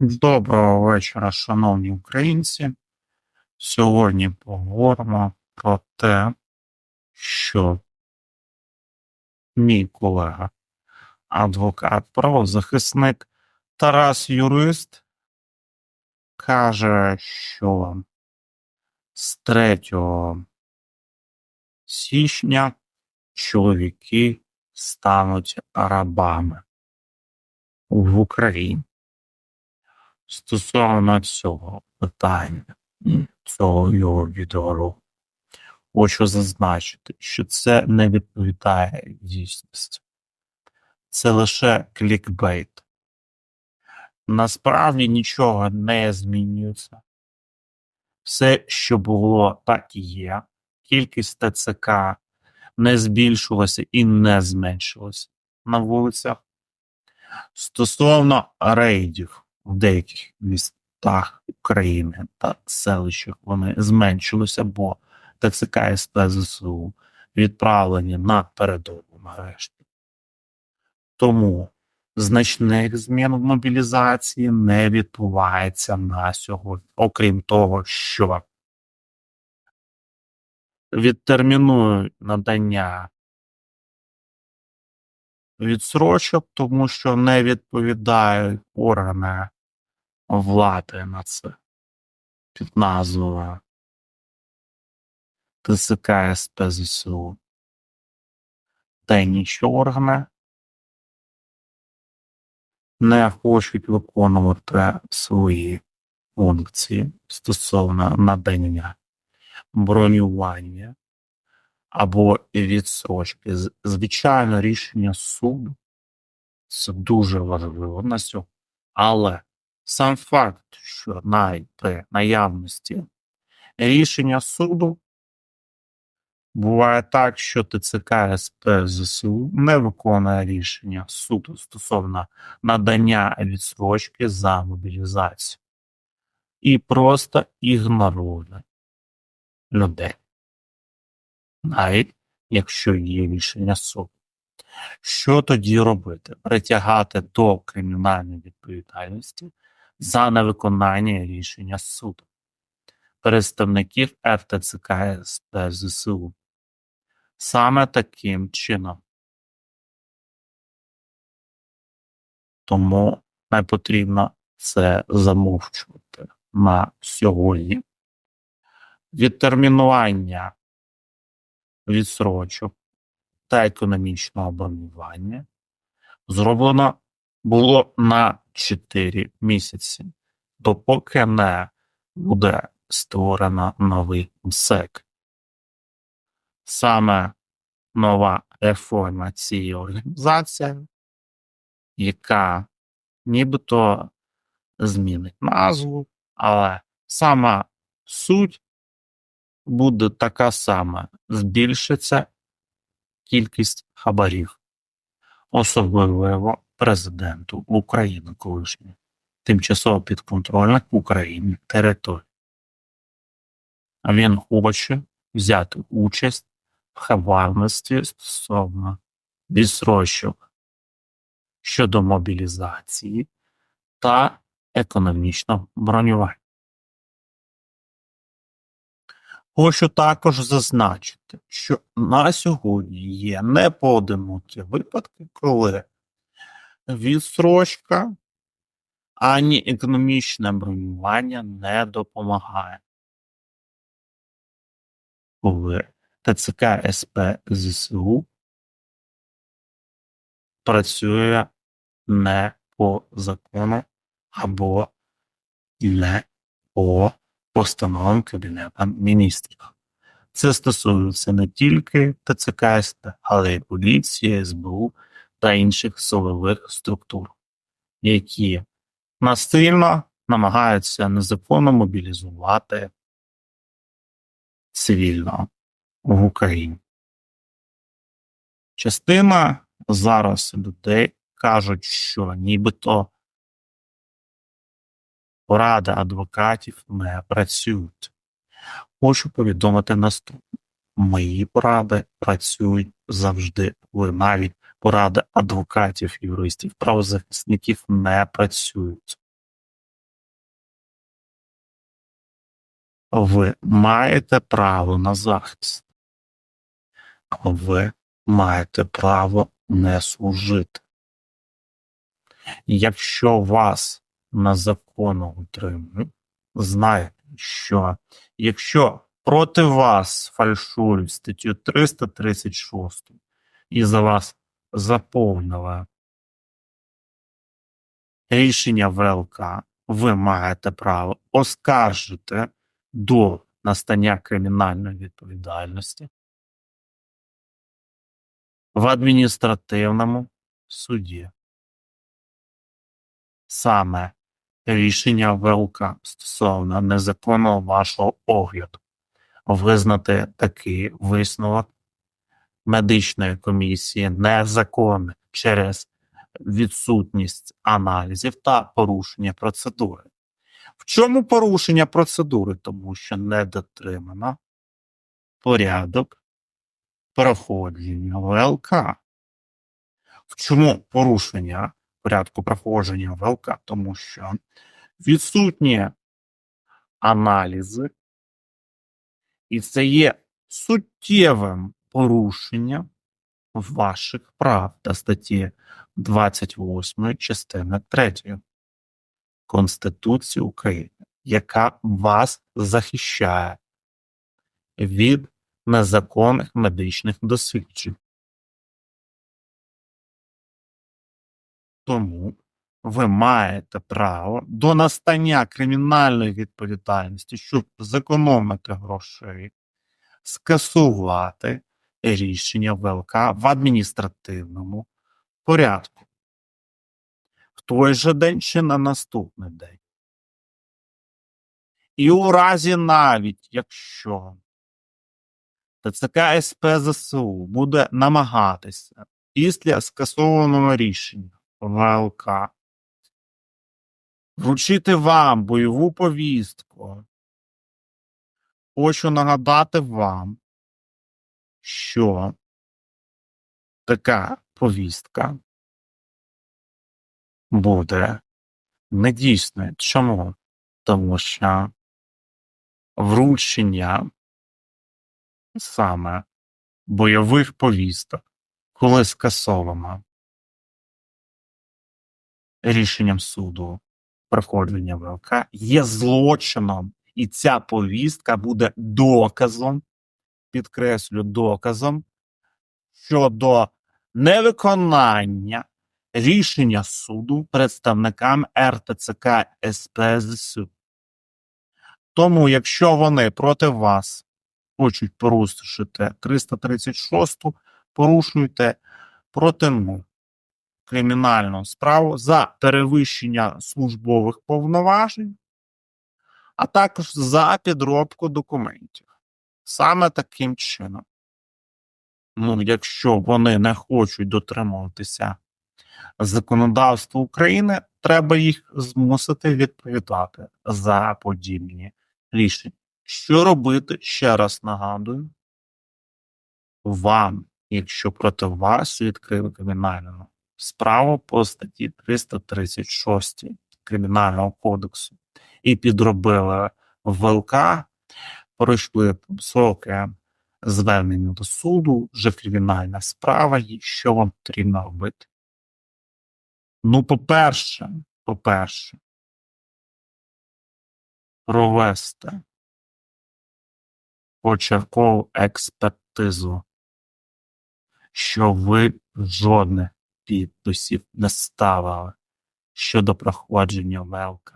Доброго вечора, шановні українці. Сьогодні поговоримо про те, що мій колега, адвокат, правозахисник Тарас Юрист каже, що з 3 січня чоловіки стануть рабами в Україні. Стосовно цього питання, цього його відеоролику, хочу зазначити, що це не відповідає дійсності. Це лише клікбейт. Насправді нічого не змінюється. Все, що було, так і є. Кількість ТЦК не збільшилася і не зменшилася на вулицях. Стосовно рейдів в деяких містах України та селищах вони зменшилися, бо ТЦК СП ЗСУ відправлені на передову нарешті. Тому значних змін в мобілізації не відбувається на сьогодні, окрім того, що відтермінують надання відсрочок, тому що не відповідають органи влади на це під назвою ТСК СП ЗСУ. Та інші органи не хочуть виконувати свої функції стосовно надання бронювання або відсрочки. Звичайно, рішення суду це дуже важливо на сьогодні. Але сам факт, що при наявності рішення суду буває так, що ТЦК СП ЗСУ не виконує рішення суду стосовно надання відсрочки за мобілізацію і просто ігнорує людей навіть якщо є рішення суду. Що тоді робити? Притягати до кримінальної відповідальності за невиконання рішення суду представників РТЦК СП ЗСУ. Саме таким чином. Тому не потрібно це замовчувати на сьогодні. Відтермінування відсрочок та економічного бронювання зроблено було на 4 місяці, допоки не буде створено новий МСЕК. Саме нова реформа цієї організації, яка нібито змінить назву, але сама суть буде така сама, збільшиться кількість хабарів, особливо президенту України колишнього, тимчасово підконтрольних Україні територій. Він хоче взяти участь в хабарництві стосовно відсрочок щодо мобілізації та економічного бронювання. Хочу також зазначити, що на сьогодні є непоодинокі випадки, коли відсрочка ані економічне бронювання не допомагає. Коли ТЦК СП ЗСУ працює не по закону або не по постановам Кабінету міністрів. Це стосується не тільки ТЦК СП, але й поліції, СБУ та інших силових структур, які насильно намагаються незаконно мобілізувати цивільного в Україні. Частина зараз людей кажуть, що нібито поради адвокатів не працюють. Хочу повідомити наступне. Мої поради працюють завжди, коли навіть поради адвокатів, юристів, правозахисників не працюють. Ви маєте право на захист, ви маєте право не служити. Якщо вас на закону утримують, знайте, що якщо проти вас фальшують статтю 336 і за вас заповнили рішення ВЛК, ви маєте право оскаржити до настання кримінальної відповідальності в адміністративному суді. Саме рішення ВЛК стосовно незаконного вашого огляду визнати такий висновок медичної комісії незаконним через відсутність аналізів та порушення процедури. В чому порушення процедури? Тому що не дотримано порядок проходження ВЛК. В чому порушення порядку проходження ВЛК? Тому що відсутні аналізи, і це є суттєвим порушенням ваших прав та статті 28 частини 3 Конституції України, яка вас захищає від незаконних медичних досліджень. Тому ви маєте право до настання кримінальної відповідальності, щоб зекономити грошей, скасувати рішення ВЛК в адміністративному порядку. В той же день чи на наступний день. І у разі навіть, якщо ТЦК СП ЗСУ буде намагатися після скасованого рішення ВЛК вручити вам бойову повістку, хочу нагадати вам, що така повістка буде недійсною. Чому? Тому що вручення саме бойових повісток, коли скасовано рішенням суду проходження ВЛК, є злочином, і ця повістка буде доказом, підкреслю, доказом щодо невиконання рішення суду представникам РТЦК СП ЗСУ. Тому, якщо вони проти вас хочуть порушити 336, порушуйте проти ну, кримінальну справу за перевищення службових повноважень, а також за підробку документів. Саме таким чином. Ну, якщо вони не хочуть дотримуватися законодавства України, треба їх змусити відповідати за подібні рішення. Що робити, ще раз нагадую, вам, якщо проти вас відкрили кримінальну справу по статті 336 Кримінального кодексу і підробили ВЛК, пройшли сроки звернення до суду, вже кримінальна справа, і що вам потрібно робити? Ну, по-перше, по-перше, провести початкову експертизу, що ви жодних підписів не ставили щодо проходження ВЛК.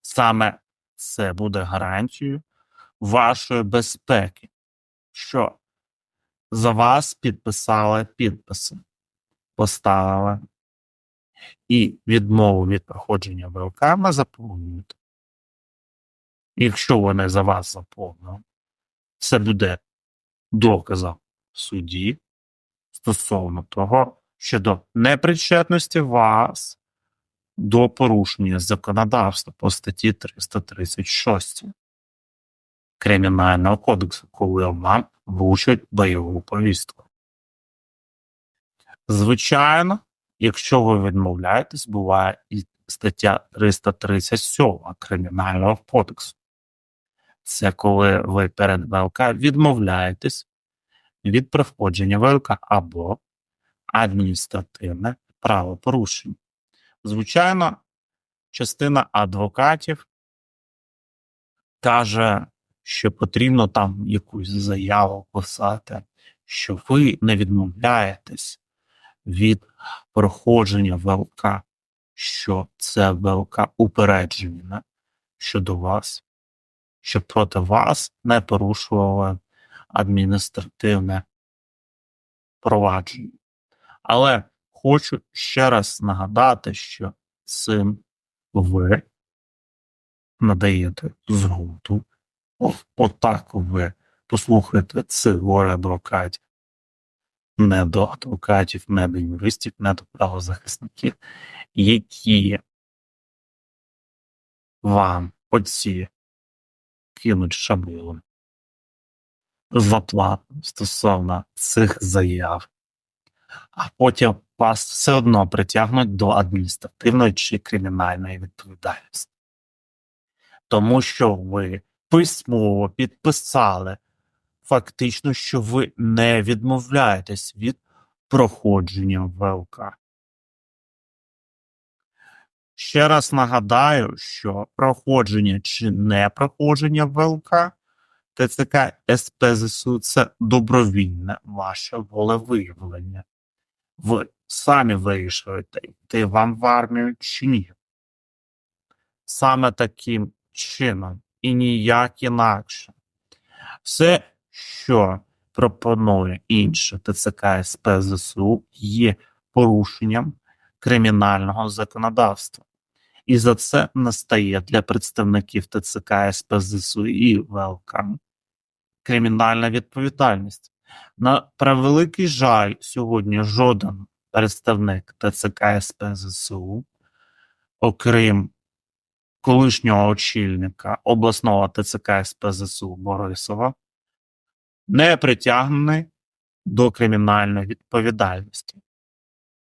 Саме це буде гарантією вашої безпеки, що? За вас підписали підписи, поставили. І відмову від проходження ВЛК не заповнюєте. Якщо вони за вас заповнили, це буде доказом в суді стосовно того, щодо непричетності вас до порушення законодавства по статті 336 Кримінального кодексу, коли вам вручать бойову повістку. Звичайно, якщо ви відмовляєтесь, буває і стаття 337 Кримінального кодексу. Це коли ви перед ВЛК відмовляєтесь від проходження ВЛК або адміністративне правопорушення. Звичайно, частина адвокатів каже, що потрібно там якусь заяву писати, що ви не відмовляєтесь від проходження ВЛК, що це ВЛК упередження щодо вас, щоб проти вас не порушували адміністративне провадження. Але хочу ще раз нагадати, що цим ви надаєте згоду. Отак ви послухайте цих горе адвокатів. Не до адвокатів, не до юристів, не до правозахисників, які вам оці кинуть шаблон заплату стосовно цих заяв, а потім вас все одно притягнуть до адміністративної чи кримінальної відповідальності. Тому що ви письмово підписали фактично, що ви не відмовляєтесь від проходження ВЛК. Ще раз нагадаю, що проходження чи не проходження ВЛК ТЦК СПЗСУ це добровільне ваше волевиявлення. Ви самі вирішуєте, йти вам в армію чи ні. Саме таким чином і ніяк інакше. Все, що пропонує інше ТЦК СПЗСУ, є порушенням кримінального законодавства. І за це настає для представників ТЦК СПЗСУ і ВЛК кримінальна відповідальність. На превеликий жаль, сьогодні жоден представник ТЦК СПЗСУ, окрім колишнього очільника обласного ТЦК СПЗСУ Борисова, не притягнений до кримінальної відповідальності.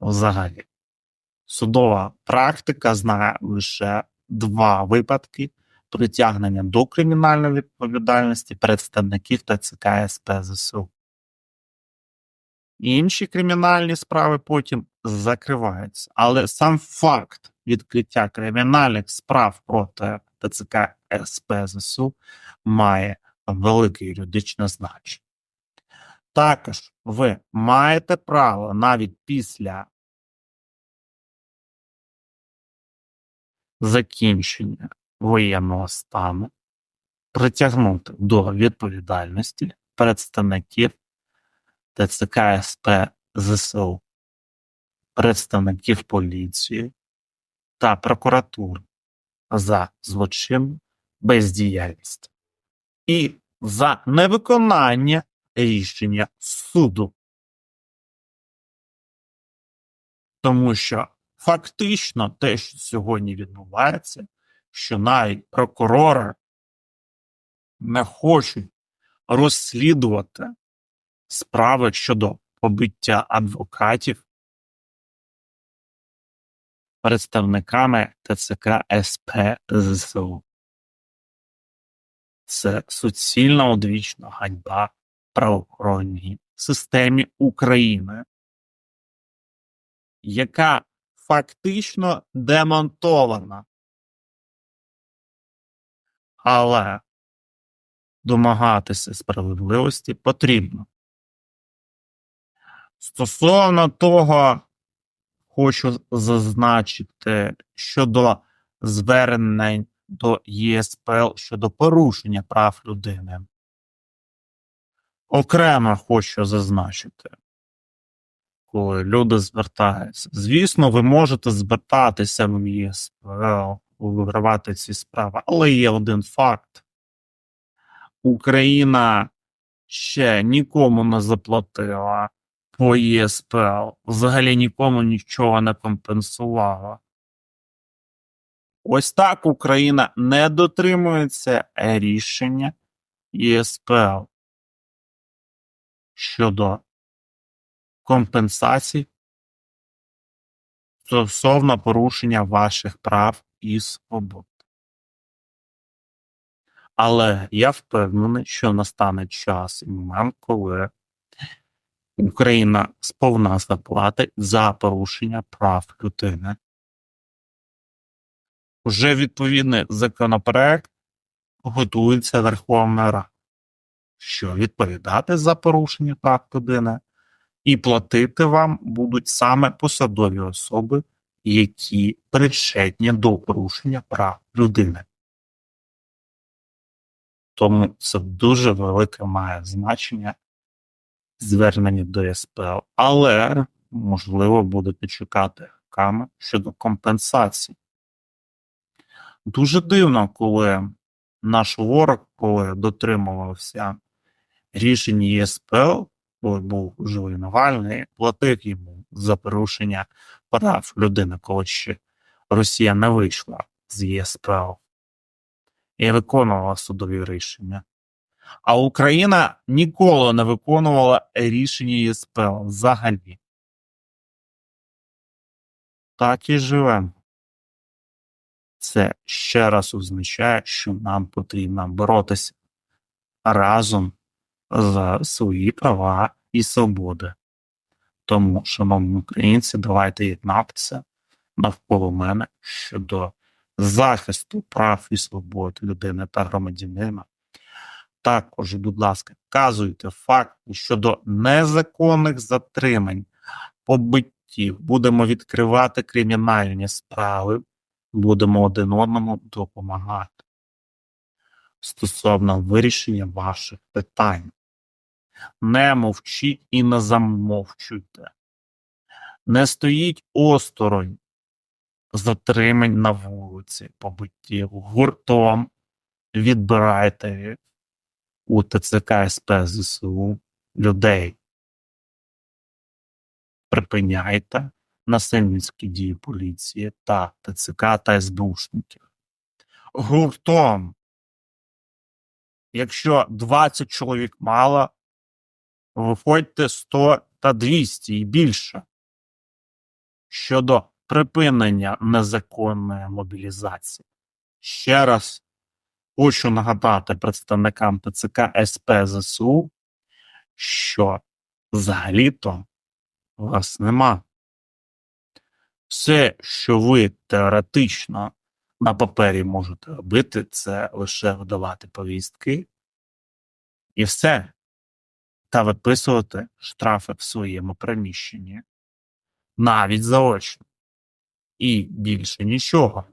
Взагалі, судова практика знає лише два випадки притягнення до кримінальної відповідальності представників ТЦК СПЗСУ. Інші кримінальні справи потім закриваються, але сам факт відкриття кримінальних справ проти ТЦК СПЗСУ має велике юридичне значення. Також ви маєте право навіть після закінчення воєнного стану притягнути до відповідальності представників ТЦК СП ЗСУ, представників поліції та прокуратури за злочин бездіяльність і за невиконання рішення суду. Тому що фактично те, що сьогодні відбувається, що навіть прокурори не хочуть розслідувати справи щодо побиття адвокатів представниками ТЦК СП ЗСУ. Це суцільна одвічна ганьба правоохоронній системі України, яка фактично демонтована. Але домагатися справедливості потрібно. Стосовно того, хочу зазначити щодо звернень до ЄСПЛ щодо порушення прав людини. Окремо хочу зазначити, коли люди звертаються. Звісно, ви можете звертатися в ЄСПЛ, вигравати ці справи, але є один факт: Україна ще нікому не заплатила по ЄСПЛ, взагалі нікому нічого не компенсувала. Ось так Україна не дотримується рішення ЄСПЛ щодо компенсацій стосовно порушення ваших прав і свобод. Але я впевнений, що настане час і момент, коли Україна сповна заплатить за порушення прав людини. Вже відповідний законопроект готується Верховна Рада, що відповідати за порушення прав людини і платити вам будуть саме посадові особи, які причетні до порушення прав людини. Тому це дуже велике має значення звернення до СПЛ, але можливо будете чекати ками щодо компенсації. Дуже дивно, коли наш ворог, коли дотримувався рішень ЄСПЛ, коли був живий Навальний, платив йому за порушення прав людини, коли ще Росія не вийшла з ЄСПЛ і виконувала судові рішення. А Україна ніколи не виконувала рішення ЄСПЛ взагалі. Так і живемо. Це ще раз означає, що нам потрібно боротися разом за свої права і свободи. Тому, шановні українці, давайте єднатися навколо мене щодо захисту прав і свобод людини та громадянина. Також, будь ласка, вказуйте факти щодо незаконних затримань, побиттів. Будемо відкривати кримінальні справи, будемо один одному допомагати стосовно вирішення ваших питань. Не мовчіть і не замовчуйте. Не стоїть осторонь затримань на вулиці, побиттів. Гуртом відбирайте у ТЦК СП ЗСУ людей. Припиняйте насильницькі дії поліції та ТЦК та СБУшників. Гуртом. Якщо 20 чоловік мало, виходьте 100 та 200 і більше. Щодо припинення незаконної мобілізації. Ще раз хочу нагадати представникам ТЦК СП ЗСУ, що взагалі-то вас нема. Все, що ви теоретично на папері можете робити, це лише видавати повістки і все. Та виписувати штрафи в своєму приміщенні. Навіть заочно. І більше нічого.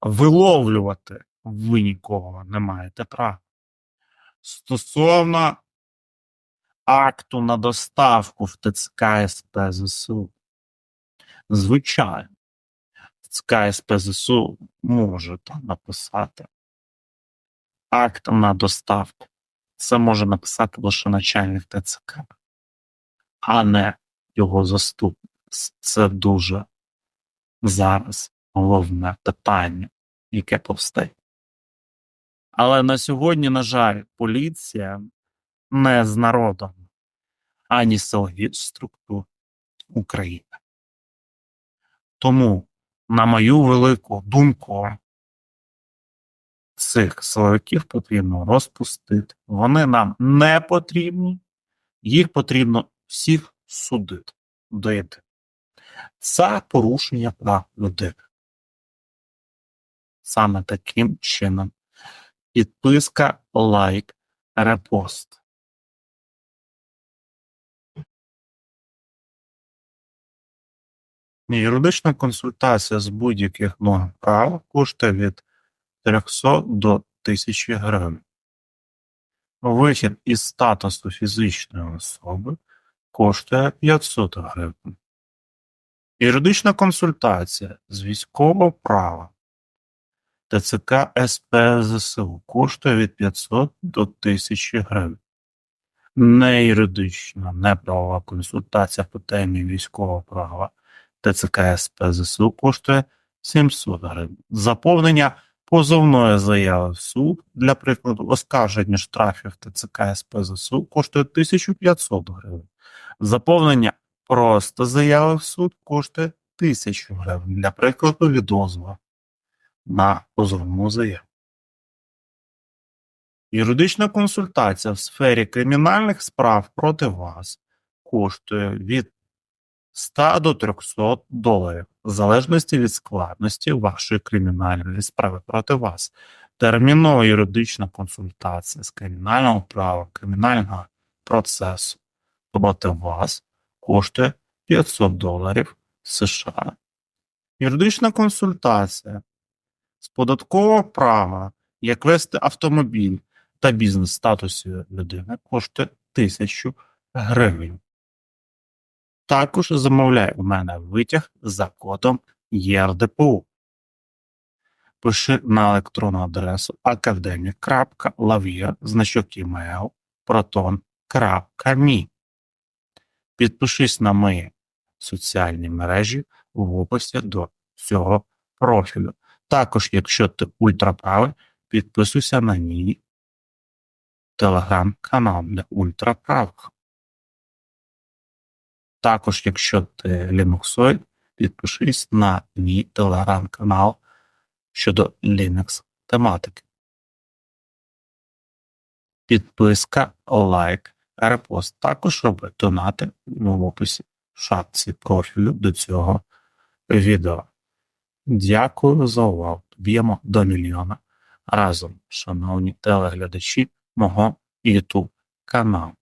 Виловлювати ви нікого не маєте права. Стосовно акту на доставку в ТЦК СП ЗСУ. Звичайно, ТЦК СП ЗСУ може там написати акт на доставку. Це може написати лише начальник ТЦК, а не його заступник. Це дуже зараз головне питання, яке повстає. Але на сьогодні, на жаль, поліція не з народом, ані силові структури України. Тому, на мою велику думку, цих силовиків потрібно розпустити. Вони нам не потрібні, їх потрібно всіх судити до єдиного. Це порушення прав людини. Саме таким чином. Підписка, лайк, репост. Юридична консультація з будь-яких норм права коштує від 300 до 1000 гривень. Вихід із статусу фізичної особи коштує 500 гривень. Юридична консультація з військового права ТЦК СП ЗСУ коштує від 500 до 1000 гривень. Не юридична, не правова консультація по темі військового права ТЦК СП ЗСУ коштує 700 гривень. Заповнення позовної заяви в суд для прикладу оскарження штрафів ТЦК СП ЗСУ коштує 1500 гривень. Заповнення просто заяви в суд коштує 1000 гривень. Для прикладу відозву на позовну заяву. Юридична консультація в сфері кримінальних справ проти вас коштує від 100 до 300 доларів, в залежності від складності вашої кримінальної справи проти вас. Термінова юридична консультація з кримінального права, кримінального процесу проти вас коштує 500 доларів США. Юридична консультація з податкового права, як вести автомобіль та бізнес статусі людини коштує 1000 гривень. Також замовляй у мене витяг за кодом ЄРДПУ. Пиши на електронну адресу academic.lavia, значок email, proton.me. Підпишись на мої соціальні мережі в описі до цього профілю. Також, якщо ти ультраправий, підписуйся на мій телеграм-канал для ультраправих. Також, якщо ти лінуксоїд, підпишись на мій телеграм-канал щодо Linux тематики. Підписка, лайк, репост. Також роби донати в описі в шапці профілю до цього відео. Дякую за увагу. Б'ємо до мільйона разом, шановні телеглядачі мого YouTube каналу.